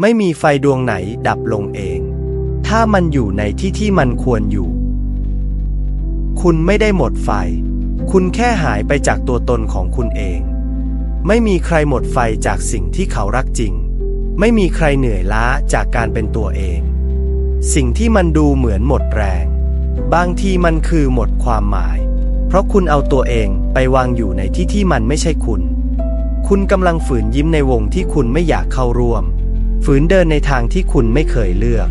ไม่มีไฟดวงไหนดับลงเอง ถ้ามันอยู่ในที่ที่มันควรอยู่ คุณไม่ได้หมดไฟ คุณแค่หายไปจากตัวตนของคุณเอง ไม่มีใครหมดไฟจากสิ่งที่เขารักจริง ไม่มีใครเหนื่อยล้าจากการเป็นตัวเอง สิ่งที่มันดูเหมือนหมดแรง บางทีมันคือหมดความหมาย เพราะคุณเอาตัวเองไปวางอยู่ในที่ที่มันไม่ใช่คุณ คุณกำลังฝืนยิ้มในวงที่คุณไม่อยากเข้าร่วม ฝืนเดินในทางที่คุณไม่เคยเลือก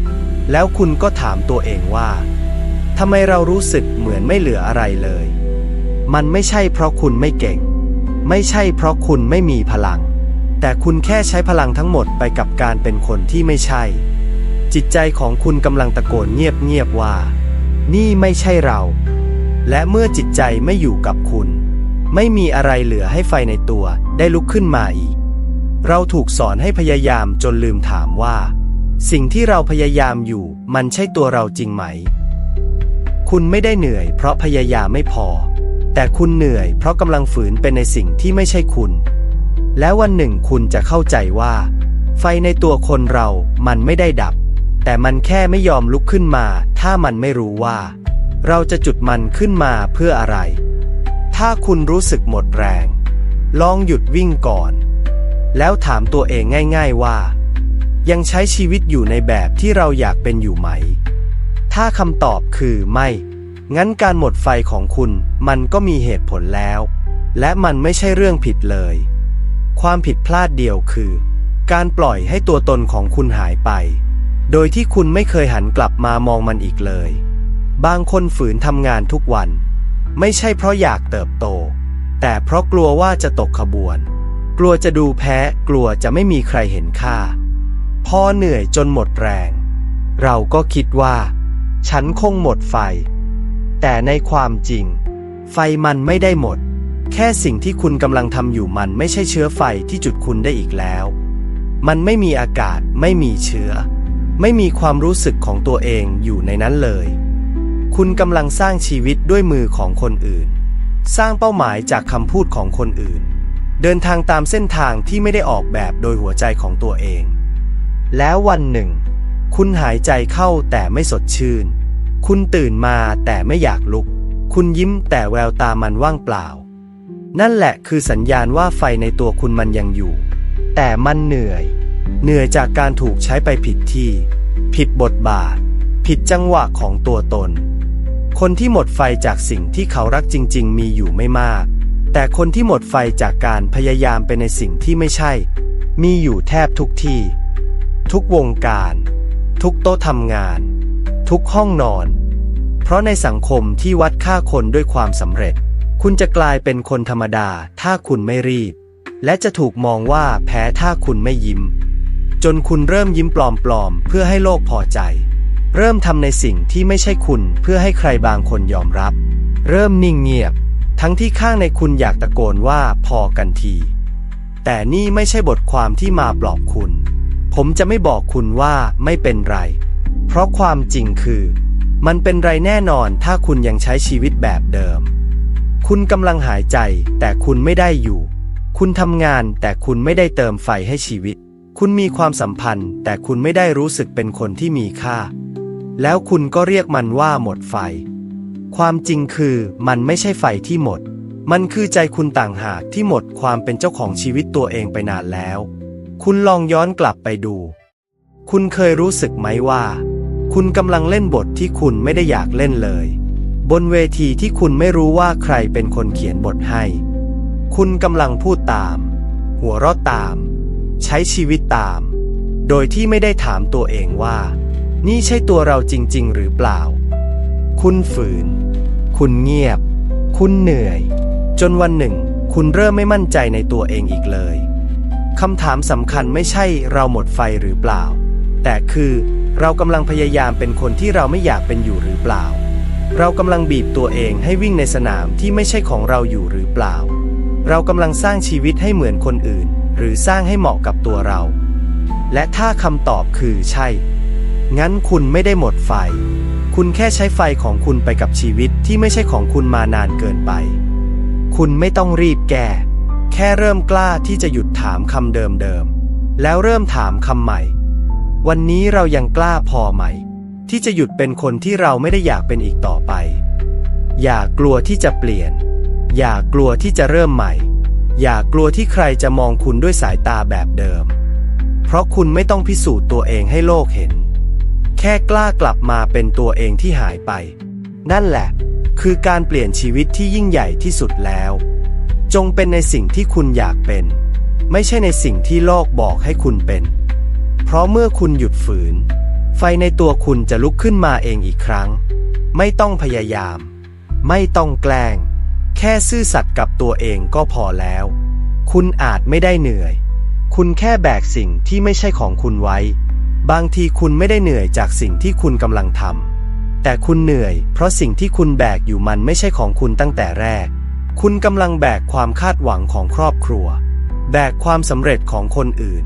แล้วคุณก็ถามตัวเองว่าทำไมเรารู้สึกเหมือนไม่เหลืออะไรเลย มันไม่ใช่เพราะคุณไม่เก่ง ไม่ใช่เพราะคุณไม่มีพลัง แต่คุณแค่ใช้พลังทั้งหมดไปกับการเป็นคนที่ไม่ใช่ จิตใจของคุณกำลังตะโกนเงียบๆว่า นี่ไม่ใช่เรา และเมื่อจิตใจไม่อยู่กับคุณ ไม่มีอะไรเหลือให้ไฟในตัวได้ลุกขึ้นมาอีก เราถูกสอนให้พยายามจนลืมถามว่า สิ่งที่เราพยายามอยู่มันใช่ตัวเราจริงไหม คุณไม่ได้เหนื่อยเพราะพยายามไม่พอ แต่คุณเหนื่อยเพราะกำลังฝืนเป็นในสิ่งที่ไม่ใช่คุณ แล้ววันหนึ่งคุณจะเข้าใจว่า ไฟในตัวคนเรามันไม่ได้ดับ แต่มันแค่ไม่ยอมลุกขึ้นมา ถ้ามันไม่รู้ว่า เราจะจุดมันขึ้นมาเพื่ออะไร ถ้าคุณรู้สึกหมดแรง ลองหยุดวิ่งก่อน แล้วถามตัวเองง่าย ๆว่า ยังใช้ชีวิตอยู่ในแบบที่เราอยากเป็นอยู่ไหม ถ้าคำตอบคือไม่ งั้นการหมดไฟของคุณมันก็มีเหตุผลแล้ว และมันไม่ใช่เรื่องผิดเลย ความผิดพลาดเดียวคือ การปล่อยให้ตัวตนของคุณหายไป โดยที่คุณไม่เคยหันกลับมามองมันอีกเลย บางคนฝืนทำงานทุกวัน ไม่ใช่เพราะอยากเติบโต แต่เพราะกลัวว่าจะตกขบวน กลัวจะดูแพ้กลัวจะไม่มีใครเห็นค่า พอเหนื่อยจนหมดแรง เราก็คิดว่า ฉันคงหมดไฟ แต่ในความจริง ไฟมันไม่ได้หมด แค่สิ่งที่คุณกำลังทำอยู่มันไม่ใช่เชื้อไฟที่จุดคุณได้อีกแล้ว มันไม่มีอากาศไม่มีเชื้อ ไม่มีความรู้สึกของตัวเองอยู่ในนั้นเลย คุณกำลังสร้างชีวิตด้วยมือของคนอื่น สร้างเป้าหมายจากคำพูดของคนอื่น เดินทางตามเส้นทางที่ไม่ได้ออกแบบโดยหัวใจของตัวเอง แล้ววันหนึ่ง คุณหายใจเข้าแต่ไม่สดชื่น คุณตื่นมาแต่ไม่อยากลุก คุณยิ้มแต่แววตามันว่างเปล่า นั่นแหละคือสัญญาณว่าไฟในตัวคุณมันยังอยู่ แต่มันเหนื่อย เหนื่อยจากการถูกใช้ไปผิดที่ ผิดบทบาท ผิดจังหวะของตัวตน คนที่หมดไฟจากสิ่งที่เขารักจริง ๆ มีอยู่ไม่มาก แต่คนที่หมดไฟจากการพยายามไปในสิ่งที่ไม่ใช่ มีอยู่แทบทุกที่ ทุกวงการ ทุกโต๊ะทำงาน ทุกห้องนอน เพราะในสังคมที่วัดค่าคนด้วยความสำเร็จ คุณจะกลายเป็นคนธรรมดาถ้าคุณไม่รีบ และจะถูกมองว่าแพ้ถ้าคุณไม่ยิ้ม จนคุณเริ่มยิ้มปลอมๆเพื่อให้โลกพอใจ เริ่มทำในสิ่งที่ไม่ใช่คุณเพื่อให้ใครบางคนยอมรับ เริ่มนิ่งเงียบ ทั้งที่ข้างในคุณอยากตะโกนว่าพอกันที แต่นี่ไม่ใช่บทความที่มาปลอบคุณ ผมจะไม่บอกคุณว่าไม่เป็นไร เพราะความจริงคือ มันเป็นไรแน่นอนถ้าคุณยังใช้ชีวิตแบบเดิม คุณกำลังหายใจแต่คุณไม่ได้อยู่ คุณทำงานแต่คุณไม่ได้เติมไฟให้ชีวิต คุณมีความสัมพันธ์ แต่คุณไม่ได้รู้สึกเป็นคนที่มีค่า แล้วคุณก็เรียกมันว่าหมดไฟ ความจริงคือมันไม่ใช่ไฟที่หมด มันคือใจคุณต่างหากที่หมดความเป็นเจ้าของชีวิตตัวเองไปนานแล้ว คุณลองย้อนกลับไปดู คุณเคยรู้สึกไหมว่า คุณกำลังเล่นบทที่คุณไม่ได้อยากเล่นเลย บนเวทีที่คุณไม่รู้ว่าใครเป็นคนเขียนบทให้ คุณกำลังพูดตาม หัวเราะตาม ใช้ชีวิตตาม โดยที่ไม่ได้ถามตัวเองว่า นี่ใช่ตัวเราจริง ๆ หรือเปล่า คุณฝืน คุณเงียบ คุณเหนื่อย จนวันหนึ่ง คุณเริ่มไม่มั่นใจในตัวเองอีกเลยคำถามสำคัญไม่ใช่เราหมดไฟหรือเปล่า แต่คือเรากำลังพยายามเป็นคนที่เราไม่อยากเป็นอยู่หรือเปล่า เรากำลังบีบตัวเองให้วิ่งในสนามที่ไม่ใช่ของเราอยู่หรือเปล่า เรากำลังสร้างชีวิตให้เหมือนคนอื่น หรือสร้างให้เหมาะกับตัวเรา และถ้าคำตอบคือใช่ งั้นคุณไม่ได้หมดไฟ คุณแค่ใช้ไฟของคุณไปกับชีวิตที่ไม่ใช่ของคุณมานานเกินไป คุณไม่ต้องรีบแก้ แค่เริ่มกล้าที่จะหยุดถามคำเดิมๆ แล้วเริ่มถามคำใหม่ วันนี้เรายังกล้าพอไหม ที่จะหยุดเป็นคนที่เราไม่ได้อยากเป็นอีกต่อไป อย่ากลัวที่จะเปลี่ยน อย่ากลัวที่จะเริ่มใหม่ อย่ากลัวที่ใครจะมองคุณด้วยสายตาแบบเดิม เพราะคุณไม่ต้องพิสูจน์ตัวเองให้โลกเห็น แค่กล้ากลับมาเป็นตัวเองที่หายไป นั่นแหละ คือการเปลี่ยนชีวิตที่ยิ่งใหญ่ที่สุดแล้ว จงเป็นในสิ่งที่คุณอยากเป็น ไม่ใช่ในสิ่งที่โลกบอกให้คุณเป็น เพราะเมื่อคุณหยุดฝืน ไฟในตัวคุณจะลุกขึ้นมาเองอีกครั้ง ไม่ต้องพยายาม ไม่ต้องแกล้ง แค่ซื่อสัตย์กับตัวเองก็พอแล้ว คุณอาจไม่ได้เหนื่อย คุณแค่แบกสิ่งที่ไม่ใช่ของคุณไว้ บางทีคุณไม่ได้เหนื่อยจากสิ่งที่คุณกำลังทำ แต่คุณเหนื่อย เพราะสิ่งที่คุณแบกอยู่มันไม่ใช่ของคุณตั้งแต่แรก คุณกำลังแบกความคาดหวังของครอบครัว แบกความสำเร็จของคนอื่น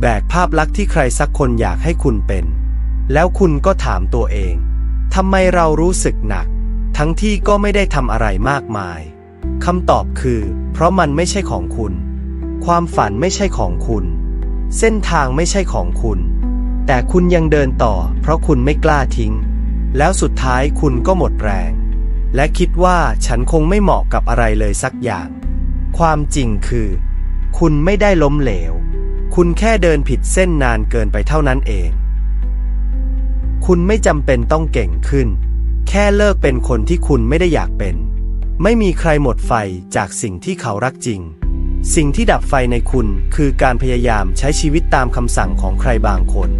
แบกภาพลักษณ์ที่ใครสักคนอยากให้คุณเป็น แล้วคุณก็ถามตัวเอง ทำไมเรารู้สึกหนัก ทั้งที่ก็ไม่ได้ทำอะไรมากมาย คำตอบคือ เพราะมันไม่ใช่ของคุณ ความฝันไม่ใช่ของคุณ เส้นทางไม่ใช่ของคุณ แต่คุณยังเดินต่อ เพราะคุณไม่กล้าทิ้ง แล้วสุดท้ายคุณก็หมดแรง และคิดว่าฉันคงไม่เหมาะกับอะไรเลยสักอย่าง ความจริงคือ คุณไม่ได้ล้มเหลว คุณแค่เดินผิดเส้นนานเกินไปเท่านั้นเอง คุณไม่จำเป็นต้องเก่งขึ้น แค่เลิกเป็นคนที่คุณไม่ได้อยากเป็น ไม่มีใครหมดไฟจากสิ่งที่เขารักจริงสิ่งที่ดับไฟในคุณคือการพยายามใช้ชีวิตตามคำสั่งของใครบางคน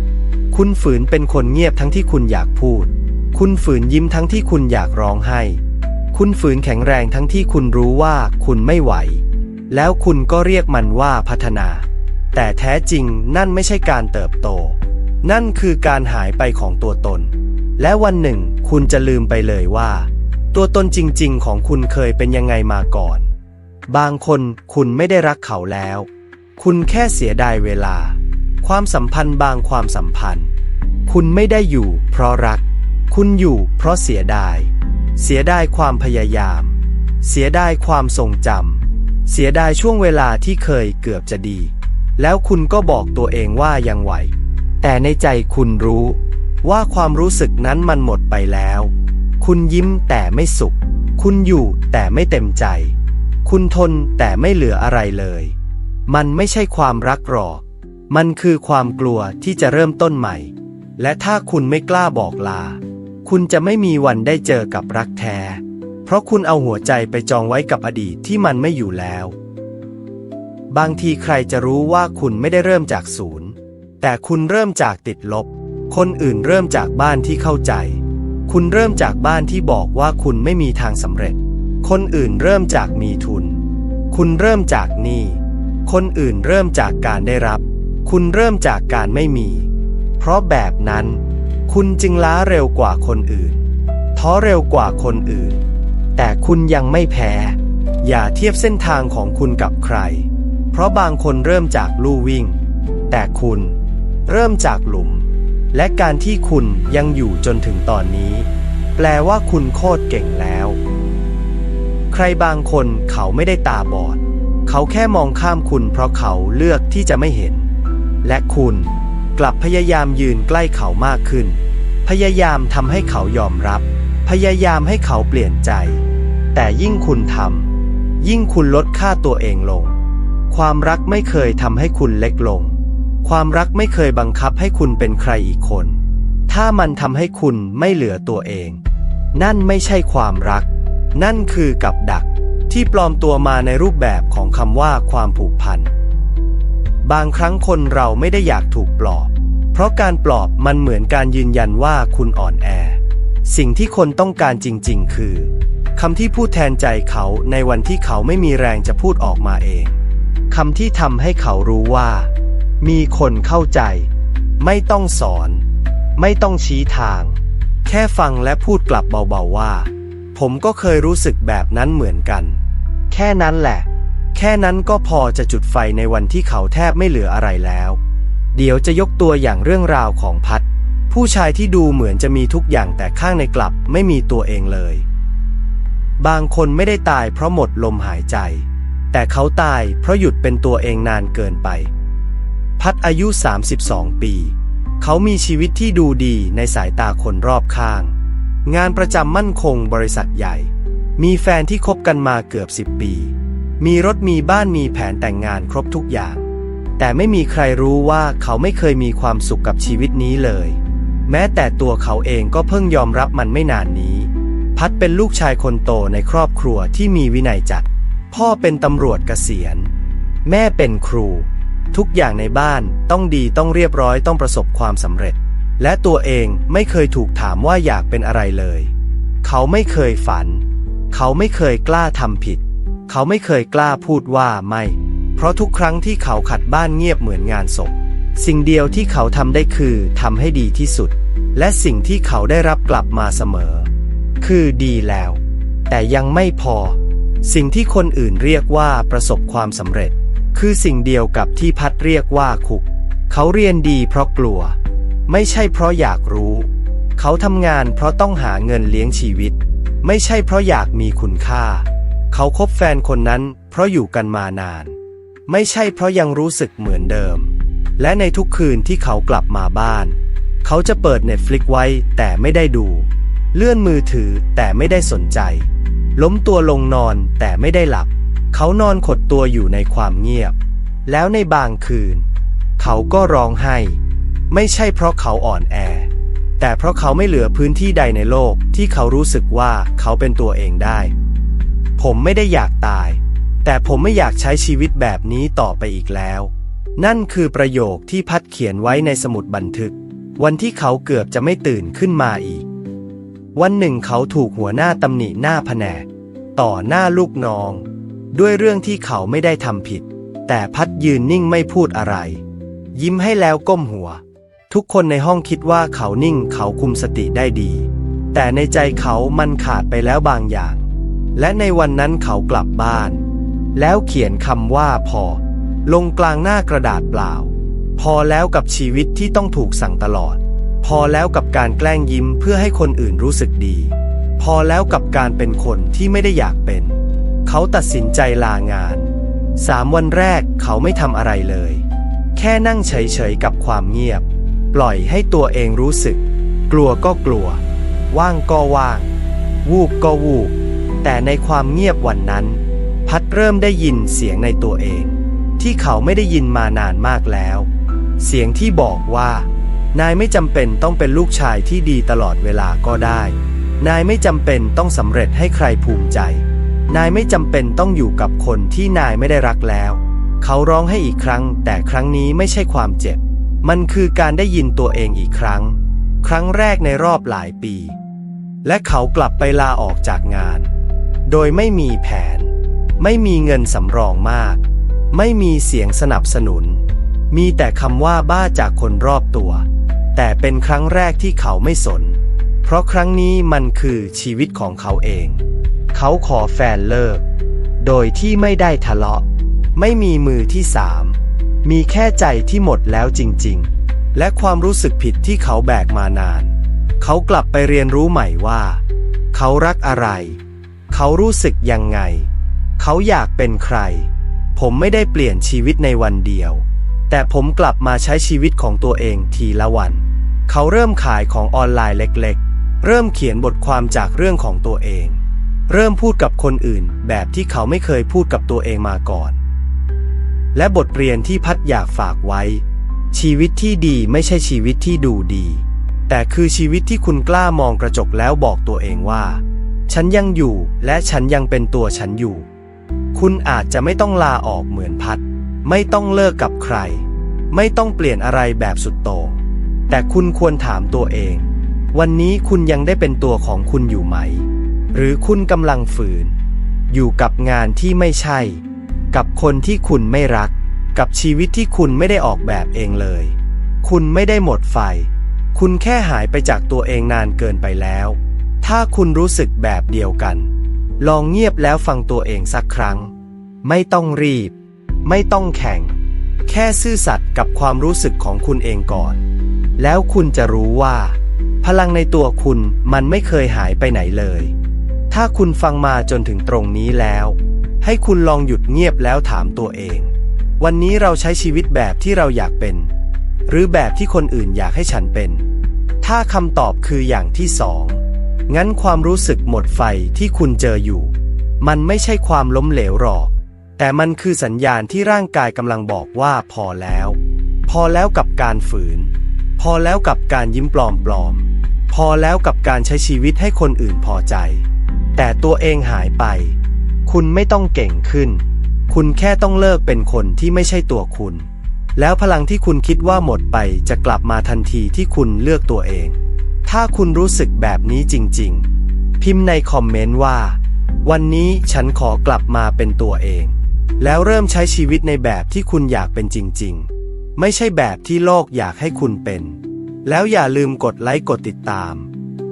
คุณฝืนเป็นคนเงียบทั้งที่คุณอยากพูด คุณฝืนยิ้มทั้งที่คุณอยากร้องไห้ คุณฝืนแข็งแรงทั้งที่คุณรู้ว่าคุณไม่ไหว แล้วคุณก็เรียกมันว่าพัฒนา แต่แท้จริงนั่นไม่ใช่การเติบโต นั่นคือการหายไปของตัวตน และวันหนึ่งคุณจะลืมไปเลยว่า ตัวตนจริงๆ ของคุณเคยเป็นยังไงมาก่อน บางคนคุณไม่ได้รักเขาแล้ว คุณแค่เสียดายเวลา ความสัมพันธ์บางความสัมพันธ์ คุณไม่ได้อยู่เพราะรัก คุณอยู่เพราะเสียดาย เสียดายความพยายาม เสียดายความทรงจำเสียดายช่วงเวลาที่เคยเกือบจะดี แล้วคุณก็บอกตัวเองว่ายังไหว แต่ในใจคุณรู้ ว่าความรู้สึกนั้นมันหมดไปแล้ว คุณยิ้มแต่ไม่สุข คุณอยู่แต่ไม่เต็มใจ คุณทนแต่ไม่เหลืออะไรเลย มันไม่ใช่ความรักหรอก มันคือความกลัวที่จะเริ่มต้นใหม่ และถ้าคุณไม่กล้าบอกลา คุณจะไม่มีวันได้เจอกับรักแท้ เพราะคุณเอาหัวใจไปจองไว้กับอดีตที่มันไม่อยู่แล้ว บางทีใครจะรู้ว่าคุณไม่ได้เริ่มจากศูนย์ แต่คุณเริ่มจากติดลบ คนอื่นเริ่มจากบ้านที่เข้าใจ คุณเริ่มจากบ้านที่บอกว่าคุณไม่มีทางสำเร็จ คนอื่นเริ่มจากมีทุน คุณเริ่มจากหนี้ คนอื่นเริ่มจากการได้รับ คุณเริ่มจากการไม่มี เพราะแบบนั้น คุณจึงล้าเร็วกว่าคนอื่น ท้อเร็วกว่าคนอื่น แต่คุณยังไม่แพ้ อย่าเทียบเส้นทางของคุณกับใคร เพราะบางคนเริ่มจากลู่วิ่ง แต่คุณเริ่มจากหลุม และการที่คุณยังอยู่จนถึงตอนนี้ แปลว่าคุณโคตรเก่งแล้ว ใครบางคนเขาไม่ได้ตาบอด เขาแค่มองข้ามคุณเพราะเขาเลือกที่จะไม่เห็น และคุณ กลับพยายามยืนใกล้เขามากขึ้น พยายามทำให้เขายอมรับ พยายามให้เขาเปลี่ยนใจ แต่ยิ่งคุณทำยิ่งคุณลดค่าตัวเองลง ความรักไม่เคยทำให้คุณเล็กลง ความรักไม่เคยบังคับให้คุณเป็นใครอีกคน ถ้ามันทำให้คุณไม่เหลือตัวเอง นั่นไม่ใช่ความรัก นั่นคือกับดักที่ปลอมตัวมาในรูปแบบของคำว่าความผูกพัน บางครั้งคนเราไม่ได้อยากถูกปลอบ เพราะการปลอบมันเหมือนการยืนยันว่าคุณอ่อนแอ สิ่งที่คนต้องการจริง ๆ คือคำที่พูดแทนใจเขาในวันที่เขาไม่มีแรงจะพูดออกมาเองคำที่ทำให้เขารู้ว่า มีคนเข้าใจ ไม่ต้องสอน ไม่ต้องชี้ทาง แค่ฟังและพูดกลับเบาๆว่า ผมก็เคยรู้สึกแบบนั้นเหมือนกัน แค่นั้นแหละ แค่นั้นก็พอจะจุดไฟในวันที่เขาแทบไม่เหลืออะไรแล้ว เดี๋ยวจะยกตัวอย่างเรื่องราวของพัด ผู้ชายที่ดูเหมือนจะมีทุกอย่างแต่ข้างในกลับไม่มีตัวเองเลย บางคนไม่ได้ตายเพราะหมดลมหายใจ แต่เขาตายเพราะหยุดเป็นตัวเองนานเกินไป พัดอายุ 32 ปีเเขามีชีวิตที่ดูดีในสายตาคนรอบข้าง งานประจำมั่นคงบริษัทใหญ่ มีแฟนที่คบกันมาเกือบสิบปี มีรถมีบ้านมีแผนแต่งงานครบทุกอย่าง แต่ไม่มีใครรู้ว่าเขาไม่เคยมีความสุขกับชีวิตนี้เลย แม้แต่ตัวเขาเองก็เพิ่งยอมรับมันไม่นานนี้ พัดเป็นลูกชายคนโตในครอบครัวที่มีวินัยจัด พ่อเป็นตำรวจเกษียณ แม่เป็นครู ทุกอย่างในบ้านต้องดีต้องเรียบร้อยต้องประสบความสำเร็จ และตัวเองไม่เคยถูกถามว่าอยากเป็นอะไรเลย เขาไม่เคยฝัน เขาไม่เคยกล้าทำผิด เขาไม่เคยกล้าพูดว่าไม่ เพราะทุกครั้งที่เขาขัดบ้านเงียบเหมือนงานศพ สิ่งเดียวที่เขาทำได้คือทำให้ดีที่สุด และสิ่งที่เขาได้รับกลับมาเสมอ คือดีแล้ว แต่ยังไม่พอ สิ่งที่คนอื่นเรียกว่าประสบความสำเร็จ คือสิ่งเดียวกับที่พัดเรียกว่าคุก เขาเรียนดีเพราะกลัว ไม่ใช่เพราะอยากรู้ เขาทำงานเพราะต้องหาเงินเลี้ยงชีวิต ไม่ใช่เพราะอยากมีคุณค่า เขาคบแฟนคนนั้นเพราะอยู่กันมานาน ไม่ใช่เพราะยังรู้สึกเหมือนเดิม และในทุกคืนที่เขากลับมาบ้าน เขาจะเปิดเน็ตฟลิกไว้แต่ไม่ได้ดู เลื่อนมือถือแต่ไม่ได้สนใจ ล้มตัวลงนอนแต่ไม่ได้หลับ เขานอนขดตัวอยู่ในความเงียบ แล้วในบางคืน เขาก็ร้องไห้ ไม่ใช่เพราะเขาอ่อนแอ แต่เพราะเขาไม่เหลือพื้นที่ใดในโลกที่เขารู้สึกว่าเขาเป็นตัวเองได้ ผมไม่ได้อยากตาย แต่ผมไม่อยากใช้ชีวิตแบบนี้ต่อไปอีกแล้ว นั่นคือประโยคที่พัดเขียนไว้ในสมุดบันทึก วันที่เขาเกือบจะไม่ตื่นขึ้นมาอีก วันหนึ่งเขาถูกหัวหน้าตำหนิหน้าแผนกต่อหน้าลูกน้อง ด้วยเรื่องที่เขาไม่ได้ทำผิด แต่พัดยืนนิ่งไม่พูดอะไร ยิ้มให้แล้วก้มหัว ทุกคนในห้องคิดว่าเขานิ่งเขาคุมสติได้ดี แต่ในใจเขามันขาดไปแล้วบางอย่าง และในวันนั้นเขากลับบ้าน แล้วเขียนคำว่าพอ ลงกลางหน้ากระดาษเปล่า พอแล้วกับชีวิตที่ต้องถูกสั่งตลอด พอแล้วกับการแกล้งยิ้มเพื่อให้คนอื่นรู้สึกดี พอแล้วกับการเป็นคนที่ไม่ได้อยากเป็น เขาตัดสินใจลางานสามวันแรกเขาไม่ทำอะไรเลย แค่นั่งเฉยๆกับความเงียบ ปล่อยให้ตัวเองรู้สึก กลัวก็กลัว ว่างก็ว่าง วูบก็วูบ แต่ในความเงียบวันนั้น พัดเริ่มได้ยินเสียงในตัวเอง ที่เขาไม่ได้ยินมานานมากแล้ว เสียงที่บอกว่า นายไม่จำเป็นต้องเป็นลูกชายที่ดีตลอดเวลาก็ได้ นายไม่จำเป็นต้องสำเร็จให้ใครภูมิใจ นายไม่จำเป็นต้องอยู่กับคนที่นายไม่ได้รักแล้ว เขาร้องให้อีกครั้ง แต่ครั้งนี้ไม่ใช่ความเจ็บ มันคือการได้ยินตัวเองอีกครั้ง ครั้งแรกในรอบหลายปี และเขากลับไปลาออกจากงาน โดยไม่มีแผน ไม่มีเงินสำรองมาก ไม่มีเสียงสนับสนุน มีแต่คำว่าบ้าจากคนรอบตัว แต่เป็นครั้งแรกที่เขาไม่สน เพราะครั้งนี้มันคือชีวิตของเขาเอง เขาขอแฟนเลิก โดยที่ไม่ได้ทะเลาะ ไม่มีมือที่สาม มีแค่ใจที่หมดแล้วจริง ๆ และความรู้สึกผิดที่เขาแบกมานาน เขากลับไปเรียนรู้ใหม่ว่า เขารักอะไร เขารู้สึกยังไง เขาอยากเป็นใคร ผมไม่ได้เปลี่ยนชีวิตในวันเดียว แต่ผมกลับมาใช้ชีวิตของตัวเองทีละวัน เขาเริ่มขายของออนไลน์เล็กๆ เริ่มเขียนบทความจากเรื่องของตัวเอง เริ่มพูดกับคนอื่นแบบที่เขาไม่เคยพูดกับตัวเองมาก่อน และบทเรียนที่พัดอยากฝากไว้ ชีวิตที่ดีไม่ใช่ชีวิตที่ดูดี แต่คือชีวิตที่คุณกล้ามองกระจกแล้วบอกตัวเองว่า ฉันยังอยู่และฉันยังเป็นตัวฉันอยู่ คุณอาจจะไม่ต้องลาออกเหมือนพัด ไม่ต้องเลิกกับใคร ไม่ต้องเปลี่ยนอะไรแบบสุดโต่งแต่คุณควรถามตัวเอง วันนี้คุณยังได้เป็นตัวของคุณอยู่ไหม หรือคุณกำลังฝืน อยู่กับงานที่ไม่ใช่ กับคนที่คุณไม่รัก กับชีวิตที่คุณไม่ได้ออกแบบเองเลย คุณไม่ได้หมดไฟ คุณแค่หายไปจากตัวเองนานเกินไปแล้ว ถ้าคุณรู้สึกแบบเดียวกัน ลองเงียบแล้วฟังตัวเองสักครั้ง ไม่ต้องรีบ ไม่ต้องแข่ง แค่ซื่อสัตย์กับความรู้สึกของคุณเองก่อน แล้วคุณจะรู้ว่า พลังในตัวคุณมันไม่เคยหายไปไหนเลย ถ้าคุณฟังมาจนถึงตรงนี้แล้ว ให้คุณลองหยุดเงียบแล้วถามตัวเอง วันนี้เราใช้ชีวิตแบบที่เราอยากเป็น หรือแบบที่คนอื่นอยากให้ฉันเป็น ถ้าคำตอบคืออย่างที่สอง งั้นความรู้สึกหมดไฟที่คุณเจออยู่ มันไม่ใช่ความล้มเหลวหรอก แต่มันคือสัญญาณที่ร่างกายกำลังบอกว่าพอแล้ว พอแล้วกับการฝืน พอแล้วกับการยิ้มปลอมๆพอแล้วกับการใช้ชีวิตให้คนอื่นพอใจ แต่ตัวเองหายไป คุณไม่ต้องเก่งขึ้น คุณแค่ต้องเลิกเป็นคนที่ไม่ใช่ตัวคุณ แล้วพลังที่คุณคิดว่าหมดไปจะกลับมาทันทีที่คุณเลือกตัวเอง ถ้าคุณรู้สึกแบบนี้จริง ๆ พิมพ์ในคอมเมนต์ว่า วันนี้ฉันขอกลับมาเป็นตัวเอง แล้วเริ่มใช้ชีวิตในแบบที่คุณอยากเป็นจริง ๆ ไม่ใช่แบบที่โลกอยากให้คุณเป็น แล้วอย่าลืมกดไลค์กดติดตาม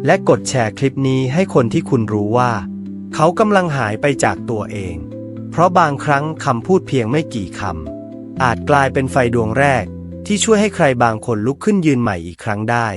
และกดแชร์คลิปนี้ให้คนที่คุณรู้ว่า เขากำลังหายไปจากตัวเอง เพราะบางครั้งคำพูดเพียงไม่กี่คำอาจกลายเป็นไฟดวงแรกที่ช่วยให้ใครบางคนลุกขึ้นยืนใหม่อีกครั้งได้